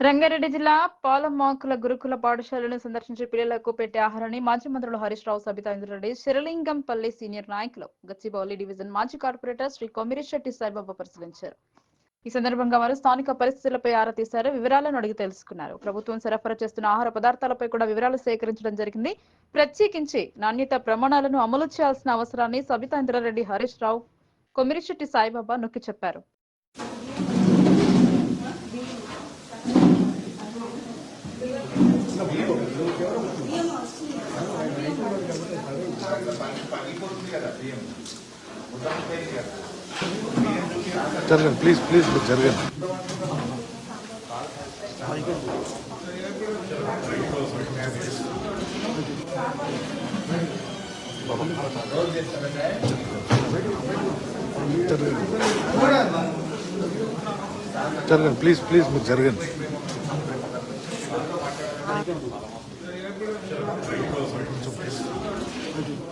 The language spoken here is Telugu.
రంగారెడ్డి జిల్లా పాలమాకుల గురుకుల పాఠశాలను సందర్శించి పిల్లలకు పెట్టే ఆహారాన్ని మాజీ మంత్రులు హరీష్ రావు సబితా ఇంద్రారెడ్డి శిరలింగంపల్లి సీనియర్ నాయకులు గచ్చిబౌలి డివిజన్ మాజీ కార్పొరేటర్ శ్రీ కొమిరిశెట్టి సాయిబాబా పరిశీలించారు. ఈ సందర్భంగా వారు స్థానిక పరిస్థితులపై ఆరా తీశారు వివరాలను అడిగి తెలుసుకున్నారు. ప్రభుత్వం సరఫరా చేస్తున్న ఆహార పదార్థాలపై కూడా వివరాలు సేకరించడం జరిగింది. ప్రత్యేకించి నాణ్యత ప్రమాణాలను అమలు చేయాల్సిన అవసరాన్ని సబితా ఇంద్రారెడ్డి హరీష్ రావు కొమిరిశెట్టి సాయిబాబా నొక్కి చెప్పారు. జరగండి ప్లీజ్ ప్లీజ్ జరగండి. జరగండి ప్లీజ్ ప్లీజ్ మీరు జరగండి. చూపిస్తాను